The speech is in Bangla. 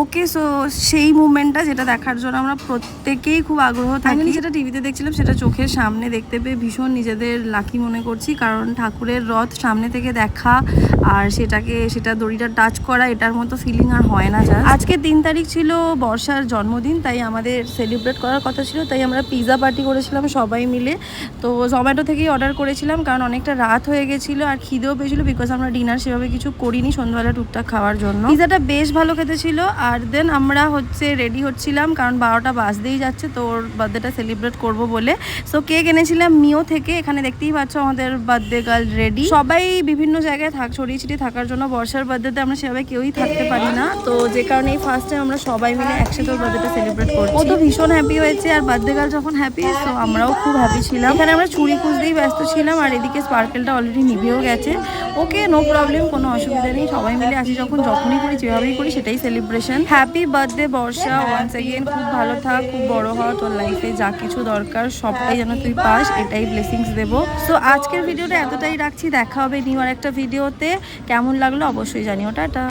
ওকে সো সেই মুভমেন্টটা যেটা দেখার জন্য আমরা প্রত্যেকেই খুব আগ্রহ থাকি। যেটা টিভিতে দেখছিলাম সেটা চোখের সামনে দেখতে পেয়ে ভীষণ নিজেদের লাকি মনে করছি। কারণ ঠাকুরের রথ সামনে থেকে দেখা আর সেটাকে সেটা দড়িটা টাচ করা এটার মতো ফিলিং আর হয় না যা আজকে তিন তারিখ ছিল বর্ষার জন্মদিন তাই আমাদের সেলিব্রেট করার কথা ছিল। তাই আমরা পিৎজা পার্টি করেছিলাম সবাই মিলে। তো জোম্যাটো থেকেই অর্ডার করেছিলাম কারণ অনেকটা রাত হয়ে গেছিল আর খিদেও পেয়েছিলো বিকজ আমরা ডিনার সেভাবে কিছু করিনি সন্ধ্যাবেলা টুকটাক খাওয়ার জন্য। পিৎজাটা বেশ ভালো খেতে ছিল আর দেন আমরা হচ্ছে রেডি হচ্ছিলাম, কারণ বারোটা বাজতেই যাচ্ছে, তো ওর বার্থডেটা সেলিব্রেট করব বলে। সো কেক এনেছিলাম মিও থেকে, এখানে দেখতেই পাচ্ছ আমাদের বার্থডে গার্ল রেডি সবাই বিভিন্ন জায়গায় থাক, ছড়িয়ে ছিটিয়ে থাকার জন্য বর্ষার বার্থডেতে আমরা সেভাবে কেউই থাকতে পারি না। তো যে কারণে এই ফার্স্ট টাইম আমরা সবাই মিলে একসাথে ওর বার্থডেটা সেলিব্রেট করছি। ও তো ভীষণ হ্যাপি হয়েছে, আর বার্থডে গার্ল যখন হ্যাপি তো আমরাও খুব হ্যাপি ছিলাম। এখানে আমরা ছুরি খুঁজতেই ব্যস্ত ছিলাম, আর এদিকে স্পার্কেলটা অলরেডি নিভেও গেছে। ওকে নো প্রবলেম কোনো অসুবিধা নেই, সবাই মিলে আসি যখন, যখনই করি, যেভাবেই করি, সেটাই celebration happy birthday Barsha once again খুব ভালো থাক, খুব বড় হওয়া তোর লাইফে যা কিছু দরকার, সবটাই যেন তুই পাস, এটাই ব্লেসিংস দেব। সো আজকের ভিডিওটা এতটাই রাখছি, দেখা হবে নিউ আর একটা ভিডিওতে কেমন লাগল অবশ্যই জানিও, টাটা।